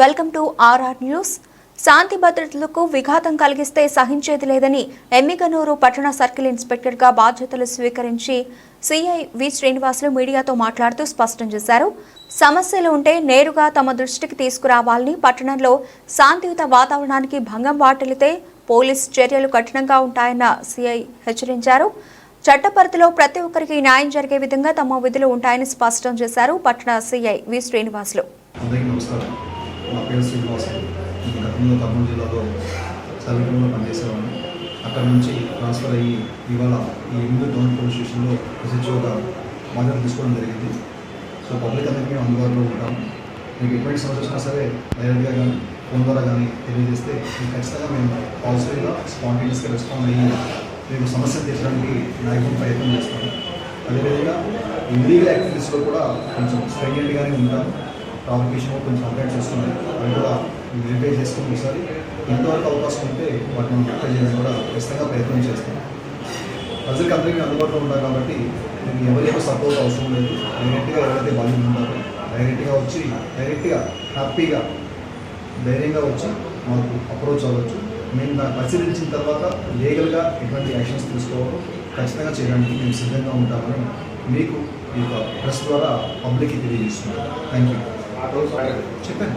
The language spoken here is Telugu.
Welcome to R R news. శాంతి భద్రతలకు విఘాతం కలిగిస్తే సహించేది లేదని ఎమ్మిగనూరు పట్టణ సర్కిల్ ఇన్స్పెక్టర్గా బాధ్యతలు స్వీకరించి సిఐ వి శ్రీనివాసులు మీడియాతో మాట్లాడుతూ స్పష్టం చేశారు. సమస్యలు ఉంటే నేరుగా తమ దృష్టికి తీసుకురావాలని పట్టణంలో శాంతియుత వాతావరణానికి భంగం వాటిల్లితే పోలీస్ చర్యలు కఠినంగా ఉంటాయన్న సిఐ హెచ్చరించారు. చట్టపరిధిలో ప్రతి ఒక్కరికి న్యాయం జరిగే విధంగా తమ విధులు ఉంటాయని స్పష్టం చేశారు పట్టణ సిఐ వి శ్రీనివాసులు. అందరికీ నమస్కారం. నా పేరు శ్రీనివాస్. నేను గతంలో కర్నూలు జిల్లాలో సర్వీకంలో పనిచేసేవాడిని. అక్కడ నుంచి ట్రాన్స్ఫర్ అయ్యి ఇవాళ ఈ ఎనిమిది టౌన్ పోలీస్ స్టేషన్లో ఎస్హెచ్ఓగా బాధ్యత తీసుకోవడం జరిగింది. సో పబ్లిక్ అందరికీ మేము అందుబాటులో ఉంటాం. మీకు ఎటువంటి సమస్య వచ్చినా సరే డైరెక్ట్గా కానీ ఫోన్ ద్వారా కానీ తెలియజేస్తే మీకు ఖచ్చితంగా మేము పాజిటివ్గా స్పాంటేనియస్గా రెస్పాండ్ అయ్యి మీకు సమస్య తీర్చడానికి నాయకులు ప్రయత్నం చేస్తాము. అదేవిధంగా ఇల్లీగల్ యాక్టివిటీస్లో కూడా కొంచెం స్ట్రెంగెంట్గానే ఉంటాం కొంచెం అప్డేట్ చేస్తున్నాయి అవి కూడా వెరిఫై చేసుకుని ఒకసారి ఎంతవరకు అవకాశం ఉంటే వాటిని అప్లై చేయడానికి కూడా ఖచ్చితంగా ప్రయత్నం చేస్తాం. ప్రజలకు అందరికీ అందుబాటులో ఉంటారు కాబట్టి మీకు ఎవరికి సపోర్ట్ అవసరం లేదు. డైరెక్ట్గా ఎవరైతే బాధ్యత ఉంటారో డైరెక్ట్గా వచ్చి డైరెక్ట్గా హ్యాపీగా ధైర్యంగా వచ్చి మాకు అప్రోచ్ అవ్వచ్చు. మేము దాన్ని పరిశీలించిన తర్వాత లీగల్గా ఎటువంటి యాక్షన్స్ తీసుకోవాలో ఖచ్చితంగా చేయడానికి మేము సిద్ధంగా ఉంటామని మీకు ఈ యొక్క ప్రెస్ ద్వారా పబ్లిక్కి తెలియజేస్తున్నాం. Thank you. చెప్పండి